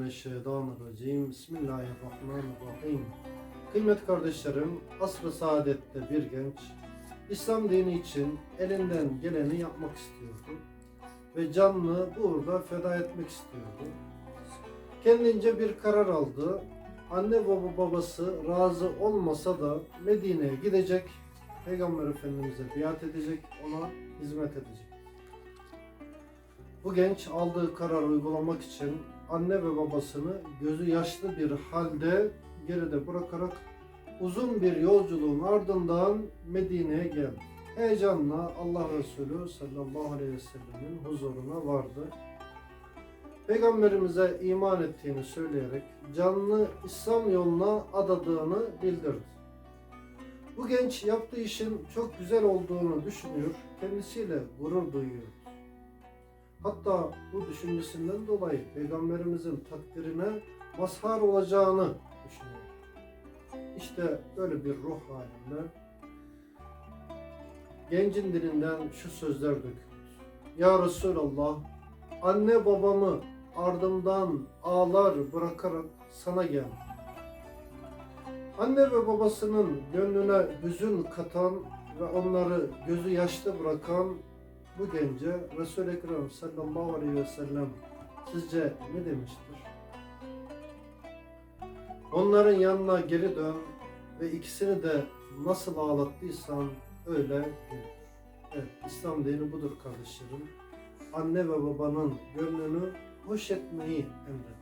Mineşşeytanirracim. Bismillahirrahmanirrahim. Kıymetli kardeşlerim, asr-ı saadette bir genç İslam dini için elinden geleni yapmak istiyordu ve canını burada feda etmek istiyordu. Kendince bir karar aldı. Anne baba babası razı olmasa da Medine'ye gidecek, Peygamber Efendimiz'e biat edecek, ona hizmet edecek. Bu genç aldığı kararı uygulamak için anne ve babasını gözü yaşlı bir halde geride bırakarak uzun bir yolculuğun ardından Medine'ye geldi. Heyecanla Allah Resulü sallallahu aleyhi ve sellemin huzuruna vardı. Peygamberimize iman ettiğini söyleyerek canını İslam yoluna adadığını bildirdi. Bu genç yaptığı işin çok güzel olduğunu düşünüyor, kendisiyle gurur duyuyor. Hatta bu düşüncesinden dolayı Peygamberimizin takdirine mazhar olacağını düşünüyor. İşte böyle bir ruh halinde gencin dilinden şu sözler dökülür. Ya Resulallah, anne babamı ardımdan ağlar bırakarak sana geldim. Anne ve babasının gönlüne hüzün katan ve onları gözü yaşlı bırakan bu gence Resul-i Ekrem sallallahu aleyhi ve sellem sizce ne demiştir? Onların yanına geri dön ve ikisini de nasıl ağlattıysan öyle gör. Evet, İslam dini budur kardeşlerim. Anne ve babanın gönlünü hoş etmeyi emreder.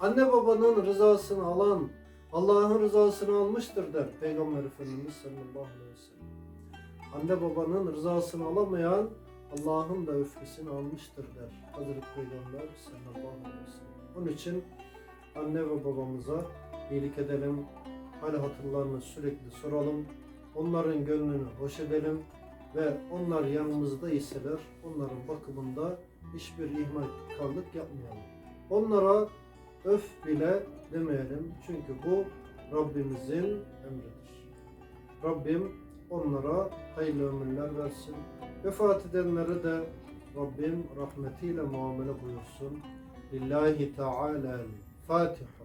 Anne babanın rızasını alan Allah'ın rızasını almıştır der Peygamber Efendimiz sallallahu aleyhi ve sellem. Anne babanın rızasını alamayan Allah'ın da öfkesini almıştır der Hazreti Peygamber sallallahu aleyhi ve sellem. Onun için anne ve babamıza iyilik edelim, hal hatırlarını sürekli soralım, onların gönlünü hoş edelim ve onlar yanımızda iseler onların bakımında hiçbir ihmalkarlık yapmayalım. Onlara öf bile demeyelim çünkü bu Rabbimizin emridir. Rabbim onlara hayırlı ömürler versin. Vefat edenlere de Rabbim rahmetiyle muamele buyursun. Lillahi Teala Fatiha.